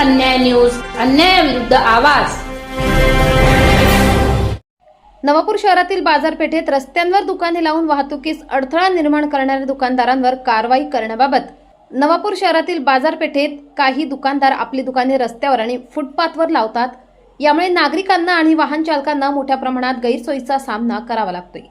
अन्यायाविरुद्ध आवाज. नवापूर शहरातील बाजारपेठेत रस्त्यांवर दुकाने लावून वाहतुकीस अडथळा निर्माण करणाऱ्या दुकानदारांवर कारवाई करण्याबाबत नवापूर शहरातील बाजारपेठेत काही दुकानदार आपली दुकाने रस्त्यावर आणि फुटपाथवर लावतात. यामुळे नागरिकांना आणि वाहन चालकांना मोठ्या प्रमाणात गैरसोयीचा सामना करावा लागतोय.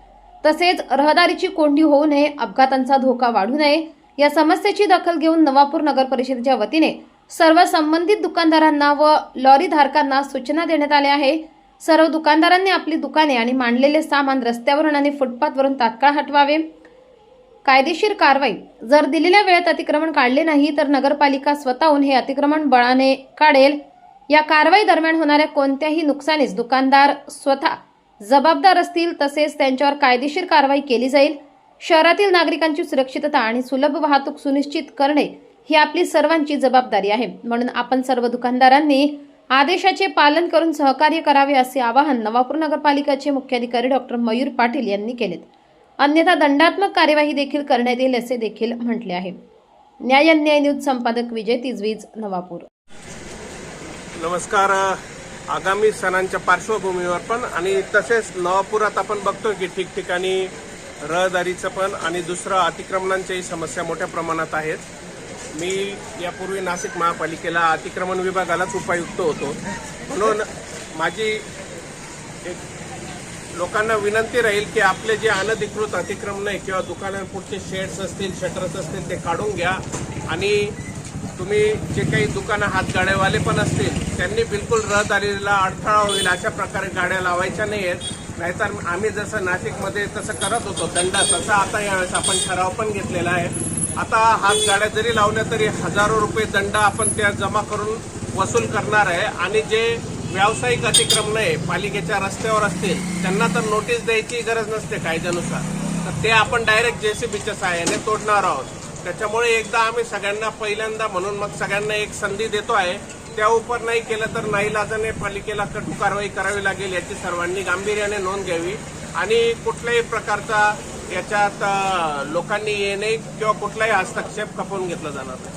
तसेच रहदारीची कोंडी होऊ नये अपघातांचा धोका वाढू नये या समस्येची दखल घेऊन नवापूर नगर परिषदेच्या वतीने सर्व संबंधित दुकानदारांना व लॉरी धारकांना सूचना देण्यात आल्या आहे. सर्व दुकानदारांनी आपली दुकाने आणि मांडलेले सामान रस्त्यावरून आणि फुटपाथवरून तात्काळ हटवावे. कायदेशीर कारवाई. जर दिलेल्या वेळेत अतिक्रमण काढले नाही तर नगरपालिका स्वतःहून हे अतिक्रमण बळाने काढेल. या कारवाई दरम्यान होणाऱ्या कोणत्याही नुकसानीस दुकानदार स्वतः जबाबदार असतील तसेच त्यांच्यावर कायदेशीर कारवाई केली जाईल. शहरातील नागरिकांची सुरक्षितता आणि सुलभ वाहतूक सुनिश्चित करणे ही आपली सर्वांची जबाबदारी आहे. म्हणून आपण सर्व दुकानदारांनी आदेशाचे पालन करून सहकार्य करावे असे आवाहन नवापूर नगरपालिकेचे मुख्याधिकारी डॉक्टर मयूर पाटील यांनी केलेत. अन्यथा दंडात्मक कार्यवाही देखील करण्यात येईल असे देखील म्हटले आहे. न्याय अन्याय न्यूज संपादक विजय तिजवीज नवापूर. नमस्कार आगामी सणांच्या पार्श्वभूमीवर पण आणि तसेच नवापुरात आपण बघतोय की ठिकठिकाणी रहदारीचं पण आणि दुसरं अतिक्रमणांच्याही समस्या मोठ्या प्रमाणात आहेत. मी यापूर्वी नाशिक महापालिकेला अतिक्रमण विभागालाच उपायुक्त होतो. म्हणून माझी एक लोकांना विनंती राहील की आपले जे अनधिकृत अतिक्रमण आहे किंवा दुकानांपुढचे शेड्स असतील शटर्स असतील ते काढून घ्या. आणि तुम्ही जे काही दुकानं हातगाड्यावाले पण असतील त्यांनी बिलकुल रहदारीला अडथळा होईल अशा प्रकारे गाड्या लावायच्या नाही आहेत नाहीतर आम्ही जसं नाशिकमध्ये तसं करत होतो दंडा तसा आता यावेळेस आपण ठराव पण घेतलेला आहे. आता हात गाड्या जरी लावल्या तरी हजारो रुपये दंड आपण त्या जमा करून वसूल करणार आहे. आणि जे व्यावसायिक अतिक्रमण आहे पालिकेच्या रस्त्यावर असतील त्यांना तर नोटीस द्यायची गरज नसते कायद्यानुसार. तर ते आपण डायरेक्ट जेसीबीच्या सहाय्याने तोडणार आहोत. त्याच्यामुळे एकदा आम्ही सगळ्यांना पहिल्यांदा म्हणून मग सगळ्यांना एक संधी देतो आहे. त्या उपर नाही केलं तर नाईलाजाने पालिकेला कठोर कारवाई करावी लागेल याची सर्वांनी गांभीर्याने नोंद घ्यावी. आणि कुठल्याही प्रकारचा याच्यात लोकांनी येणे किंवा कुठलाही हस्तक्षेप खपवून घेतला जाणार नाही.